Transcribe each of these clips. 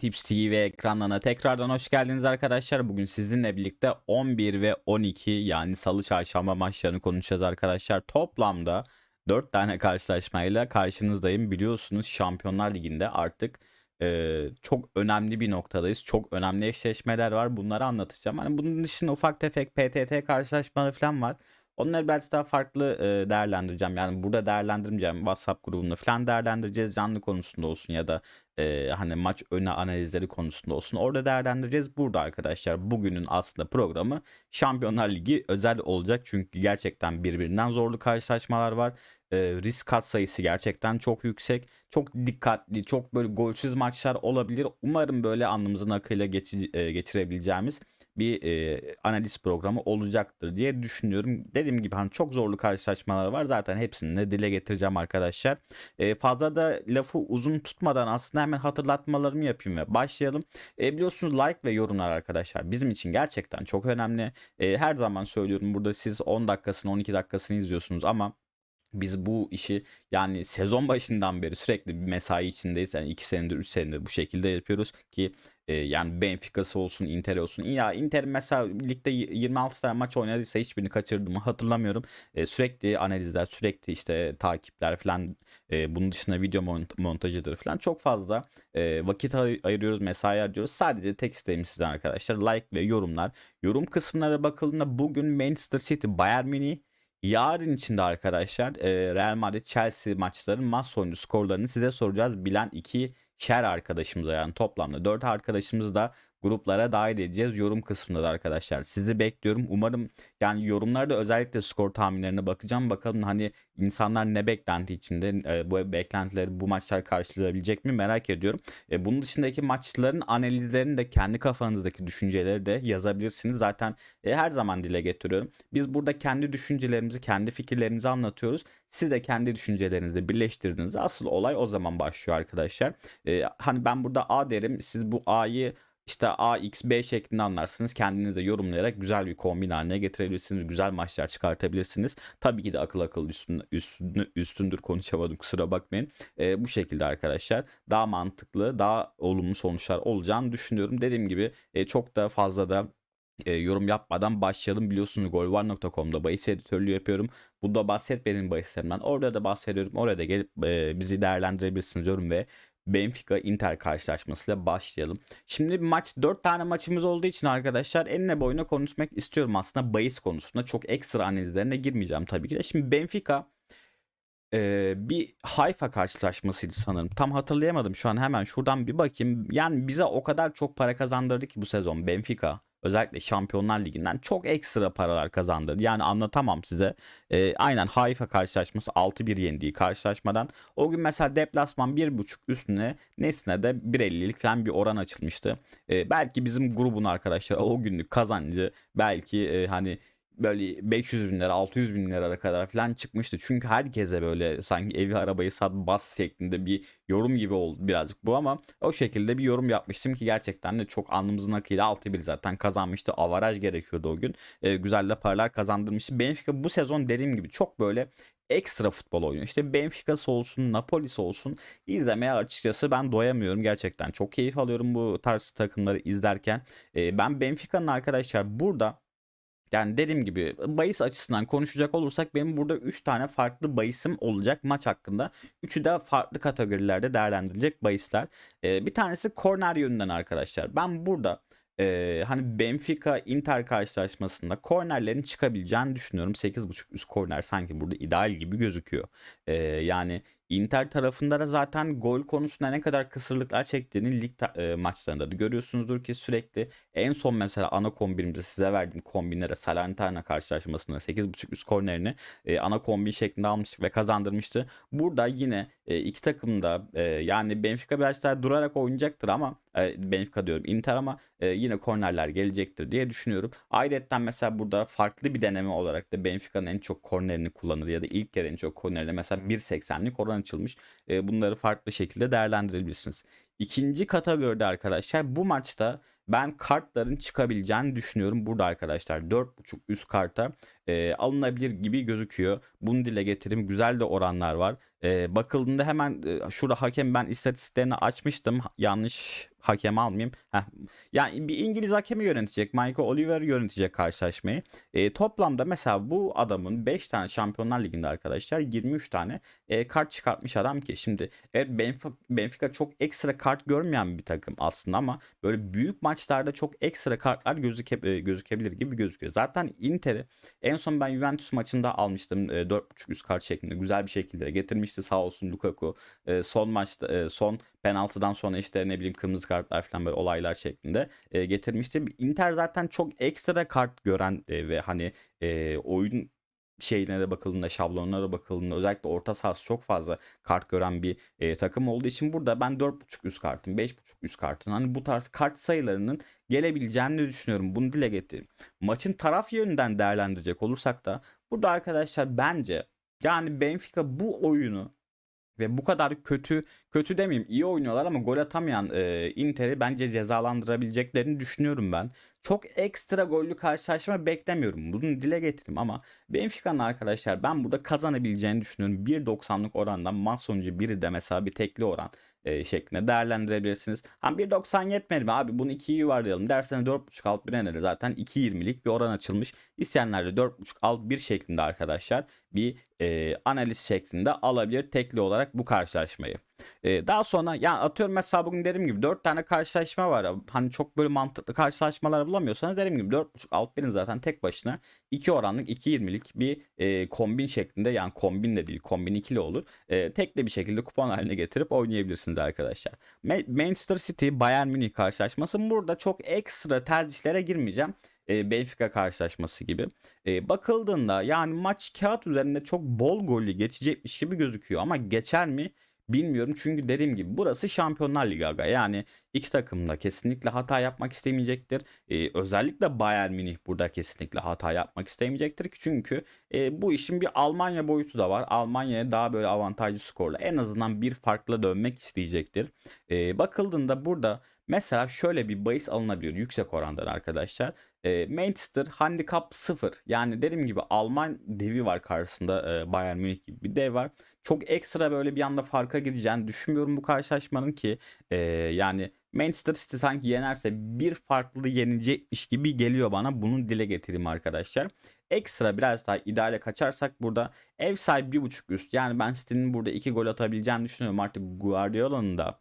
Tips TV ekranlarına tekrardan hoş geldiniz arkadaşlar. Bugün sizinle birlikte 11 ve 12 yani salı çarşamba maçlarını konuşacağız arkadaşlar. Toplamda 4 tane karşılaşmayla karşınızdayım. Biliyorsunuz Şampiyonlar Ligi'nde artık e, çok önemli bir noktadayız. Çok önemli eşleşmeler var. Bunları anlatacağım. Hani bunun dışında ufak tefek PTT karşılaşmaları falan var. Onları biraz daha farklı e, değerlendireceğim. Yani burada değerlendirmeyeceğim. WhatsApp grubunda falan değerlendireceğiz. Canlı konusunda olsun ya da e, hani maç önü analizleri konusunda olsun. Orada değerlendireceğiz. Burada arkadaşlar bugünün aslında programı Şampiyonlar Ligi özel olacak. Çünkü gerçekten birbirinden zorlu karşılaşmalar var. E, risk kat sayısı gerçekten çok yüksek. Çok dikkatli, çok böyle golsüz maçlar olabilir. Umarım böyle alnımızın akıyla geçi, geçirebileceğimiz bir e, analiz programı olacaktır diye düşünüyorum. Dediğim gibi hani çok zorlu karşılaşmalar var. Zaten hepsini de dile getireceğim arkadaşlar. E, fazla da lafı uzun tutmadan aslında hemen hatırlatmalarımı yapayım ve başlayalım. E, biliyorsunuz like ve yorumlar arkadaşlar bizim için gerçekten çok önemli. E, her zaman söylüyorum burada siz 10 dakikasını 12 dakikasını izliyorsunuz ama biz bu işi yani sezon başından beri sürekli bir mesai içindeyiz. Yani 2 senedir 3 senedir bu şekilde yapıyoruz ki e, yani Benfica'sı olsun Inter olsun. Ya Inter mesela ligde 26 tane maç oynadıysa hiçbirini kaçırdığımı hatırlamıyorum. E, sürekli analizler sürekli işte takipler falan e, bunun dışında video mont montajıdır falan çok fazla e, vakit ay ayırıyoruz mesai harcıyoruz. Sadece tek isteğim sizden arkadaşlar like ve yorumlar. Yorum kısımlara bakıldığında bugün Manchester City Bayern Münih Yarın içinde arkadaşlar Real Madrid Chelsea maçlarının maç sonucu skorlarını size soracağız. Bilen iki şer arkadaşımıza yani toplamda 4 arkadaşımız da gruplara dahil edeceğiz yorum kısmında da arkadaşlar. Sizi bekliyorum. Umarım yani yorumlarda özellikle skor tahminlerine bakacağım. Bakalım hani insanlar ne beklenti içinde e, bu beklentileri bu maçlar karşılayabilecek mi merak ediyorum. E, bunun dışındaki maçların analizlerini de kendi kafanızdaki düşünceleri de yazabilirsiniz. Zaten e, her zaman dile getiriyorum. Biz burada kendi düşüncelerimizi, kendi fikirlerimizi anlatıyoruz. Siz de kendi düşüncelerinizi birleştirdiğinizde asıl olay o zaman başlıyor arkadaşlar. E, hani ben burada A derim. Siz bu A'yı işte A, X, B şeklinde anlarsınız. Kendiniz de yorumlayarak güzel bir kombin haline getirebilirsiniz. Güzel maçlar çıkartabilirsiniz. Tabii ki de akıl akıl üstün, üstün, üstündür konuşamadım kusura bakmayın. E, bu şekilde arkadaşlar daha mantıklı, daha olumlu sonuçlar olacağını düşünüyorum. Dediğim gibi e, çok da fazla da e, yorum yapmadan başlayalım. Biliyorsunuz golvar.com'da bahis editörlüğü yapıyorum. Burada bahsetmenin bahislerimden. Orada da bahsediyorum. Orada gelip e, bizi değerlendirebilirsiniz diyorum ve Benfica Inter karşılaşmasıyla başlayalım. Şimdi maç 4 tane maçımız olduğu için arkadaşlar enine boyuna konuşmak istiyorum aslında bahis konusunda. Çok ekstra analizlerine girmeyeceğim tabii ki de. Şimdi Benfica e, bir Haifa karşılaşmasıydı sanırım. Tam hatırlayamadım şu an hemen şuradan bir bakayım. Yani bize o kadar çok para kazandırdı ki bu sezon Benfica özellikle Şampiyonlar Ligi'nden çok ekstra paralar kazandırdı. Yani anlatamam size. E, aynen Haifa karşılaşması 6-1 yendiği karşılaşmadan o gün mesela deplasman 1.5 üstüne Nesne de 1.50'lik falan bir oran açılmıştı. E, belki bizim grubun arkadaşlar o günlük kazancı belki e, hani böyle 500 bin lira 600 bin lira kadar falan çıkmıştı. Çünkü herkese böyle sanki evi arabayı sat bas şeklinde bir yorum gibi oldu birazcık bu ama o şekilde bir yorum yapmıştım ki gerçekten de çok alnımızın akıyla 6-1 zaten kazanmıştı. Avaraj gerekiyordu o gün. E, güzel de paralar kazandırmıştı. Benfica bu sezon dediğim gibi çok böyle ekstra futbol oynuyor. İşte Benfica'sı olsun, Napoli'si olsun izlemeye açıkçası ben doyamıyorum. Gerçekten çok keyif alıyorum bu tarz takımları izlerken. E, ben Benfica'nın arkadaşlar burada yani dediğim gibi bahis açısından konuşacak olursak benim burada 3 tane farklı bahisim olacak maç hakkında. Üçü de farklı kategorilerde değerlendirilecek bahisler. Ee, bir tanesi korner yönünden arkadaşlar. Ben burada e, hani Benfica Inter karşılaşmasında kornerlerin çıkabileceğini düşünüyorum. 8.5 üst korner sanki burada ideal gibi gözüküyor. E, yani Inter tarafında da zaten gol konusunda ne kadar kısırlıklar çektiğini lig e, maçlarında da görüyorsunuzdur ki sürekli en son mesela ana kombinimde size verdiğim kombinlere Salernitana karşılaşmasında 8.5 üst kornerini e, ana kombin şeklinde almıştık ve kazandırmıştı. Burada yine e, iki takım da e, yani Benfica biraz daha durarak oynayacaktır ama Benfica diyorum Inter ama yine kornerler gelecektir diye düşünüyorum. Ayrıca mesela burada farklı bir deneme olarak da Benfica'nın en çok kornerini kullanır ya da ilk kere en çok kornerini mesela 1.80'lik oran açılmış. Bunları farklı şekilde değerlendirebilirsiniz. İkinci kategoride arkadaşlar bu maçta ben kartların çıkabileceğini düşünüyorum. Burada arkadaşlar 4.5 üst karta e, alınabilir gibi gözüküyor. Bunu dile getireyim. Güzel de oranlar var. E, bakıldığında hemen e, şurada hakem ben istatistiklerini açmıştım. Yanlış hakem almayayım. Heh. Yani bir İngiliz hakemi yönetecek. Michael Oliver yönetecek karşılaşmayı. E, toplamda mesela bu adamın 5 tane Şampiyonlar Ligi'nde arkadaşlar 23 tane e, kart çıkartmış adam ki. Şimdi evet Benfica, Benfica çok ekstra kart görmeyen bir takım aslında ama böyle büyük maçlarda çok ekstra kartlar gözüke, e, gözükebilir gibi gözüküyor. Zaten Inter'i en son ben Juventus maçında almıştım. E, 4.5 üst kart şeklinde güzel bir şekilde getirmişti sağ olsun Lukaku. E, son maçta e, son penaltıdan sonra işte ne bileyim kırmızı kartlar falan böyle olaylar şeklinde e, getirmişti. Inter zaten çok ekstra kart gören e, ve hani e, oyun şeylere bakıldığında, şablonlara bakıldığında özellikle orta sahası çok fazla kart gören bir e, takım olduğu için burada ben 4.5 üst kartın, 5.5 üst kartın hani bu tarz kart sayılarının gelebileceğini düşünüyorum. Bunu dile getireyim. Maçın taraf yönünden değerlendirecek olursak da burada arkadaşlar bence yani Benfica bu oyunu ve bu kadar kötü kötü demeyeyim iyi oynuyorlar ama gol atamayan e, Inter'i bence cezalandırabileceklerini düşünüyorum ben. Çok ekstra gollü karşılaşma beklemiyorum. Bunu dile getireyim ama Benfica'nın arkadaşlar ben burada kazanabileceğini düşünüyorum. 1.90'lık orandan maç sonucu biri de mesela bir tekli oran e, şeklinde değerlendirebilirsiniz. Ha 1.90 yetmedi mi abi bunu 2'yi yuvarlayalım derseniz 4.5 alt 1 eneri zaten 2.20'lik bir oran açılmış. İsteyenler de 4.5 alt 1 şeklinde arkadaşlar bir e, analiz şeklinde alabilir tekli olarak bu karşılaşmayı. E, daha sonra yani atıyorum mesela bugün dediğim gibi 4 tane karşılaşma var. Hani çok böyle mantıklı karşılaşmalar bulamıyorsanız dediğim gibi 4.5 alt 1'in zaten tek başına 2 oranlık 2.20'lik bir e, kombin şeklinde yani kombin de değil kombin ikili olur. E, tekli bir şekilde kupon haline getirip oynayabilirsiniz arkadaşlar. Manchester City Bayern Münih karşılaşması burada çok ekstra tercihlere girmeyeceğim. Benfica karşılaşması gibi. E, bakıldığında yani maç kağıt üzerinde çok bol gollü geçecekmiş gibi gözüküyor ama geçer mi? Bilmiyorum çünkü dediğim gibi burası Şampiyonlar Ligi aga. Yani iki takım da kesinlikle hata yapmak istemeyecektir. Ee, özellikle Bayern Münih burada kesinlikle hata yapmak istemeyecektir. Çünkü e, bu işin bir Almanya boyutu da var. Almanya'ya daha böyle avantajlı skorla en azından bir farkla dönmek isteyecektir. Ee, bakıldığında burada Mesela şöyle bir bahis alınabiliyor yüksek orandan arkadaşlar. E, Manchester handicap 0. Yani dediğim gibi Alman devi var karşısında e, Bayern Münih gibi bir dev var. Çok ekstra böyle bir anda farka gideceğini düşünmüyorum bu karşılaşmanın ki e, yani Manchester City sanki yenerse bir farklı yenilecekmiş gibi geliyor bana. Bunu dile getireyim arkadaşlar. Ekstra biraz daha ideale kaçarsak burada ev sahibi bir buçuk üst. Yani ben City'nin burada iki gol atabileceğini düşünüyorum. Artık Guardiola'nın da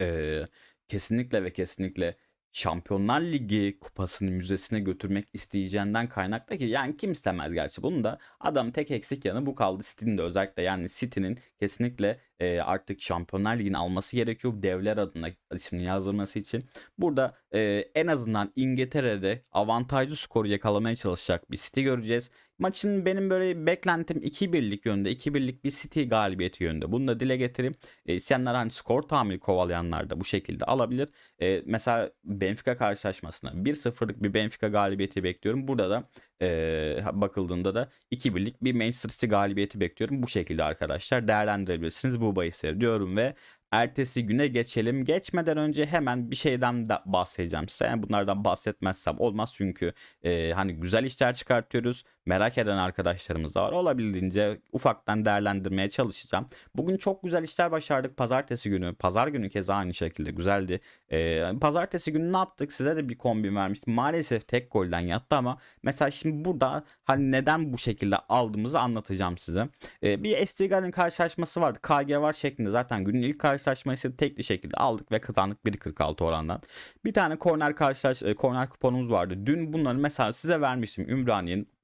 e, kesinlikle ve kesinlikle Şampiyonlar Ligi kupasını müzesine götürmek isteyeceğinden kaynaklı ki yani kim istemez gerçi bunu da adam tek eksik yanı bu kaldı City'nin de özellikle yani City'nin kesinlikle e, artık Şampiyonlar Ligi'ni alması gerekiyor devler adına ismini yazdırması için. Burada e, en azından İngiltere'de avantajlı skoru yakalamaya çalışacak bir City göreceğiz. Maçın benim böyle beklentim 2-1'lik yönde, 2-1'lik bir City galibiyeti yönde. Bunu da dile getireyim. E, isteyenler hani skor tahmini kovalayanlar da bu şekilde alabilir. E, mesela Benfica karşılaşmasına 1-0'lık bir Benfica galibiyeti bekliyorum. Burada da e, bakıldığında da 2-1'lik bir Manchester City galibiyeti bekliyorum. Bu şekilde arkadaşlar değerlendirebilirsiniz bu bahisleri diyorum ve ertesi güne geçelim. Geçmeden önce hemen bir şeyden de bahsedeceğim size. Yani bunlardan bahsetmezsem olmaz çünkü e, hani güzel işler çıkartıyoruz. Merak eden arkadaşlarımız da var. Olabildiğince ufaktan değerlendirmeye çalışacağım. Bugün çok güzel işler başardık. Pazartesi günü, pazar günü keza aynı şekilde güzeldi. E, pazartesi günü ne yaptık? Size de bir kombin vermiştim. Maalesef tek golden yattı ama mesela şimdi burada hani neden bu şekilde aldığımızı anlatacağım size. E, bir Estigal'in karşılaşması vardı. KG var şeklinde zaten günün ilk karşılaşması tekli şekilde aldık ve kazandık 1.46 orandan. Bir tane korner karşılaş e, korner kuponumuz vardı. Dün bunları mesela size vermiştim. Ümraniye'nin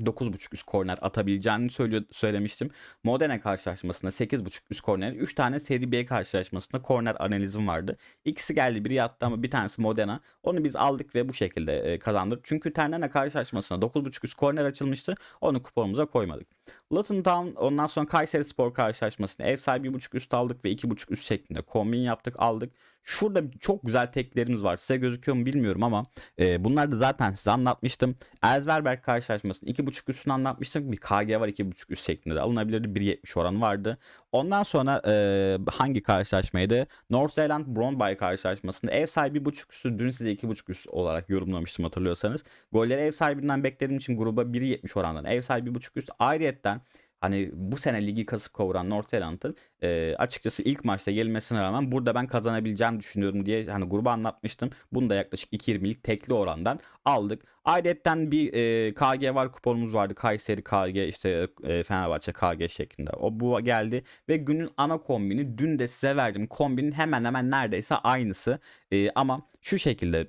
9.5 üst korner atabileceğini söylüyor, söylemiştim. Modena karşılaşmasında 8.5 üst korner. 3 tane Seri B karşılaşmasında korner analizim vardı. İkisi geldi biri yattı ama bir tanesi Modena. Onu biz aldık ve bu şekilde e, kazandık. Çünkü Ternana karşılaşmasına 9.5 üst korner açılmıştı. Onu kuponumuza koymadık. Luton Town ondan sonra Kayseri Spor karşılaşmasında ev sahibi 1.5 üst aldık ve 2.5 üst şeklinde kombin yaptık aldık. Şurada çok güzel teklerimiz var. Size gözüküyor mu bilmiyorum ama e, bunları da zaten size anlatmıştım. Elzverberg karşılaşmasının 2.5 üstünü anlatmıştım. Bir KG var 2.5 üst şeklinde de alınabilirdi. 1.70 oranı vardı. Ondan sonra e, hangi karşılaşmaydı? North Zealand Brondby karşılaşmasında ev sahibi 1.5 üstü dün size 2.5 üst olarak yorumlamıştım hatırlıyorsanız. Golleri ev sahibinden beklediğim için gruba 1.70 orandan ev sahibi 1.5 üst ayrıyetten hani bu sene ligi kasıp kavuran North Zealand'ın e, açıkçası ilk maçta gelmesine rağmen burada ben kazanabileceğimi düşünüyorum diye hani grubu anlatmıştım. Bunu da yaklaşık 2.20'lik tekli orandan aldık. Ayrıca bir e, KG var kuponumuz vardı. Kayseri KG işte e, Fenerbahçe KG şeklinde. O bu geldi ve günün ana kombini dün de size verdim. Kombinin hemen hemen neredeyse aynısı. E, ama şu şekilde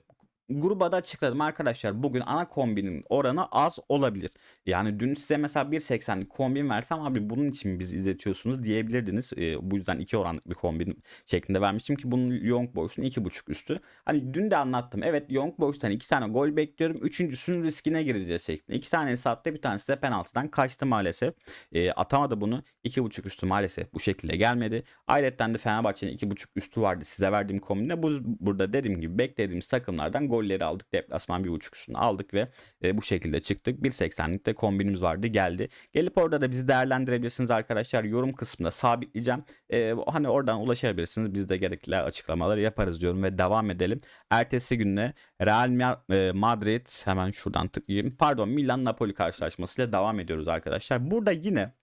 gruba da açıkladım arkadaşlar. Bugün ana kombinin oranı az olabilir. Yani dün size mesela 1.80'lik kombin versem abi bunun için biz izletiyorsunuz diyebilirdiniz. E, bu yüzden iki oranlık bir kombin şeklinde vermiştim ki bunun Young Boys'un 2.5 üstü. Hani dün de anlattım. Evet Young Boys'tan iki tane gol bekliyorum. Üçüncüsünün riskine gireceğiz şeklinde. İki tanesi attı bir tanesi de penaltıdan kaçtı maalesef. E, atamadı bunu. 2.5 üstü maalesef bu şekilde gelmedi. Ayrıca de Fenerbahçe'nin 2.5 üstü vardı size verdiğim kombinde. Bu, burada dediğim gibi beklediğimiz takımlardan golleri aldık. Deplasman 1.5 üstünü aldık ve e, bu şekilde çıktık. 1.80'likte kombinimiz vardı geldi. Gelip orada da bizi değerlendirebilirsiniz arkadaşlar. Yorum kısmında sabitleyeceğim. E, hani oradan ulaşabilirsiniz. Biz de gerekli açıklamaları yaparız diyorum ve devam edelim. Ertesi günde Real e, Madrid hemen şuradan tıklayayım. Pardon Milan Napoli karşılaşmasıyla devam ediyoruz arkadaşlar. Burada yine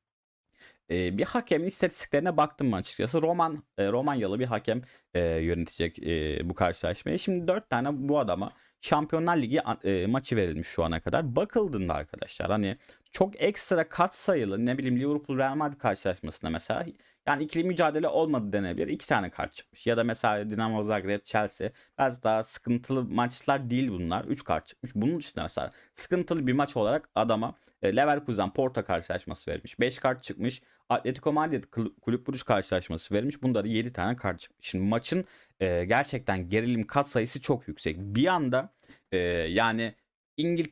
e, bir hakemin istatistiklerine baktım açıkçası. Roman e, Romanyalı bir hakem e, yönetecek e, bu karşılaşmayı. Şimdi dört tane bu adama Şampiyonlar Ligi e, maçı verilmiş şu ana kadar. Bakıldığında arkadaşlar hani çok ekstra kat sayılı ne bileyim Liverpool Real Madrid karşılaşmasında mesela yani ikili mücadele olmadı denebilir. İki tane kart çıkmış. Ya da mesela Dinamo Zagreb, Chelsea biraz daha sıkıntılı maçlar değil bunlar. Üç kart çıkmış. Bunun dışında mesela sıkıntılı bir maç olarak adama e, Leverkusen Porto karşılaşması verilmiş. 5 kart çıkmış. Atletico Madrid Kulüp Buruş karşılaşması verilmiş. Bunda da 7 tane kart çıkmış. Şimdi maçın e, gerçekten gerilim kat sayısı çok yüksek. Bir anda e, yani İngil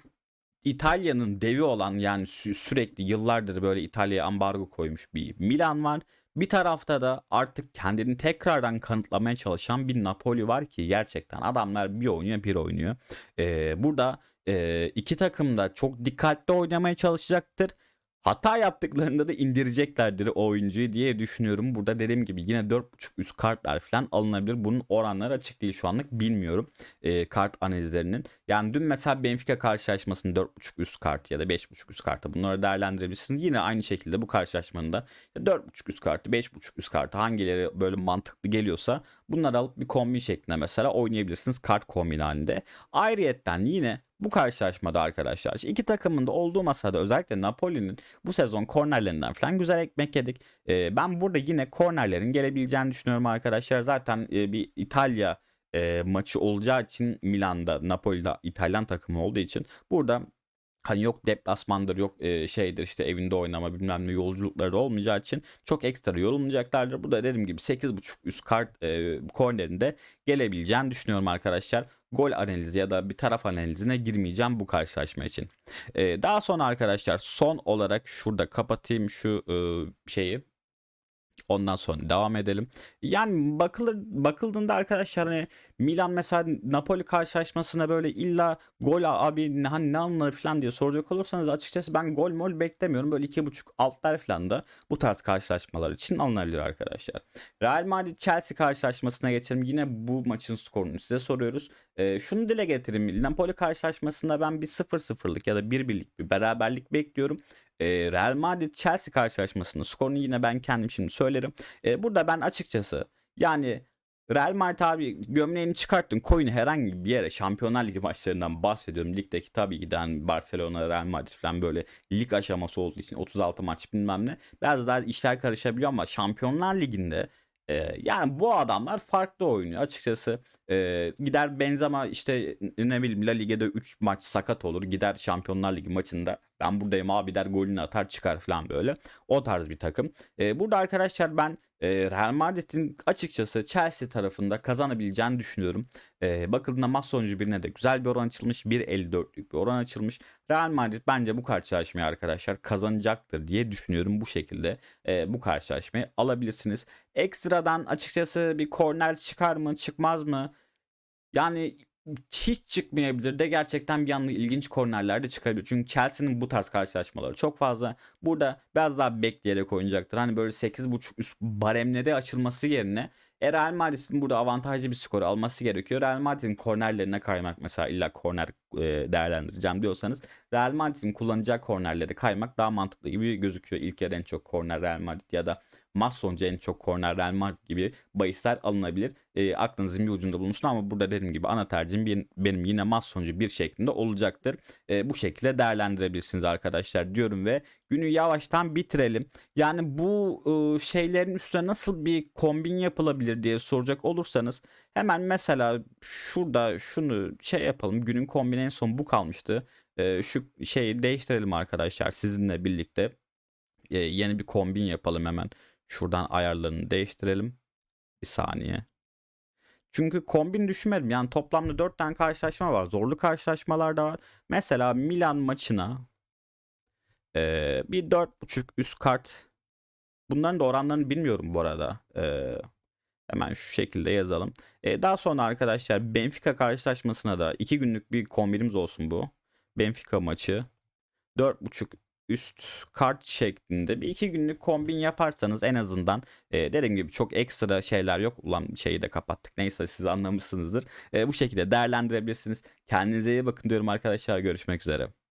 İtalya'nın devi olan yani sü- sürekli yıllardır böyle İtalya'ya ambargo koymuş bir Milan var. Bir tarafta da artık kendini tekrardan kanıtlamaya çalışan bir Napoli var ki gerçekten adamlar bir oynuyor bir oynuyor. Ee, burada e, iki takım da çok dikkatli oynamaya çalışacaktır. Hata yaptıklarında da indireceklerdir o oyuncuyu diye düşünüyorum. Burada dediğim gibi yine 4.5 üst kartlar falan alınabilir. Bunun oranları açık değil şu anlık bilmiyorum e, kart analizlerinin. Yani dün mesela Benfica karşılaşmasının 4.5 üst kart ya da 5.5 üst kartı bunları değerlendirebilirsiniz. Yine aynı şekilde bu karşılaşmanın da 4.5 üst kartı 5.5 üst kartı hangileri böyle mantıklı geliyorsa bunları alıp bir kombin şeklinde mesela oynayabilirsiniz kart kombin halinde. Ayrıyetten yine bu karşılaşmada arkadaşlar iki takımın da olduğu masada özellikle Napoli'nin bu sezon kornerlerinden falan güzel ekmek yedik. Ee, ben burada yine kornerlerin gelebileceğini düşünüyorum arkadaşlar. Zaten e, bir İtalya e, maçı olacağı için Milan'da Napoli'de İtalyan takımı olduğu için burada Hani yok deplasmandır yok şeydir işte evinde oynama bilmem ne yolculukları da olmayacağı için çok ekstra yorulmayacaklardır. Burada dediğim gibi 8.5 üst kart e, kornerinde gelebileceğini düşünüyorum arkadaşlar. Gol analizi ya da bir taraf analizine girmeyeceğim bu karşılaşma için. E, daha sonra arkadaşlar son olarak şurada kapatayım şu e, şeyi Ondan sonra devam edelim. Yani bakılır bakıldığında arkadaşlar hani Milan mesela Napoli karşılaşmasına böyle illa gol abi hani ne anlar falan diye soracak olursanız açıkçası ben gol mol beklemiyorum. Böyle iki buçuk altlar falan da bu tarz karşılaşmalar için alınabilir arkadaşlar. Real Madrid Chelsea karşılaşmasına geçelim. Yine bu maçın skorunu size soruyoruz. Ee, şunu dile getireyim. Napoli karşılaşmasında ben bir 0-0'lık ya da 1-1'lik bir beraberlik bekliyorum. Ee, Real Madrid Chelsea karşılaşmasında skorunu yine ben kendim şimdi söylerim. Ee, burada ben açıkçası yani Real Madrid abi gömleğini çıkarttın koyun herhangi bir yere Şampiyonlar Ligi maçlarından bahsediyorum. Ligdeki tabii giden Barcelona, Real Madrid falan böyle lig aşaması olduğu için 36 maç bilmem ne. Biraz daha işler karışabiliyor ama Şampiyonlar Ligi'nde e, yani bu adamlar farklı oynuyor açıkçası. E, gider Benzema işte ne bileyim La Liga'da 3 maç sakat olur. Gider Şampiyonlar Ligi maçında ben buradayım abi der golünü atar çıkar falan böyle. O tarz bir takım. E, burada arkadaşlar ben E, Real Madrid'in açıkçası Chelsea tarafında kazanabileceğini düşünüyorum. E, bakıldığında maç sonucu birine de güzel bir oran açılmış. 1.54'lük bir oran açılmış. Real Madrid bence bu karşılaşmayı arkadaşlar kazanacaktır diye düşünüyorum. Bu şekilde e, bu karşılaşmayı alabilirsiniz. Ekstradan açıkçası bir korner çıkar mı çıkmaz mı? Yani hiç çıkmayabilir de gerçekten bir anda ilginç kornerler de çıkabilir. Çünkü Chelsea'nin bu tarz karşılaşmaları çok fazla. Burada biraz daha bekleyerek oynayacaktır. Hani böyle 8.5 üst baremleri açılması yerine e, Real Madrid'in burada avantajlı bir skor alması gerekiyor. Real Madrid'in kornerlerine kaymak mesela illa korner e, değerlendireceğim diyorsanız Real Madrid'in kullanacağı kornerleri kaymak daha mantıklı gibi gözüküyor. İlk yarı en çok korner Real Madrid ya da maç en çok korner Real Madrid gibi bahisler alınabilir. E, aklınızın bir ucunda bulunsun ama burada dediğim gibi ana tercihim benim, benim yine maç bir şeklinde olacaktır. E, bu şekilde değerlendirebilirsiniz arkadaşlar diyorum ve günü yavaştan bitirelim. Yani bu e, şeylerin üstüne nasıl bir kombin yapılabilir diye soracak olursanız hemen mesela şurada şunu şey yapalım. Günün kombini en son bu kalmıştı. E, şu şeyi değiştirelim arkadaşlar sizinle birlikte. E, yeni bir kombin yapalım hemen. Şuradan ayarlarını değiştirelim. Bir saniye. Çünkü kombin düşünmedim. Yani toplamda 4 tane karşılaşma var. Zorlu karşılaşmalar da var. Mesela Milan maçına ee, bir 4.5 üst kart. Bunların da oranlarını bilmiyorum bu arada. Ee, hemen şu şekilde yazalım. Ee, daha sonra arkadaşlar Benfica karşılaşmasına da 2 günlük bir kombinimiz olsun bu. Benfica maçı. 4.5 üst kart şeklinde bir iki günlük kombin yaparsanız en azından e, dediğim gibi çok ekstra şeyler yok. Ulan şeyi de kapattık. Neyse siz anlamışsınızdır. E, bu şekilde değerlendirebilirsiniz. Kendinize iyi bakın diyorum arkadaşlar. Görüşmek üzere.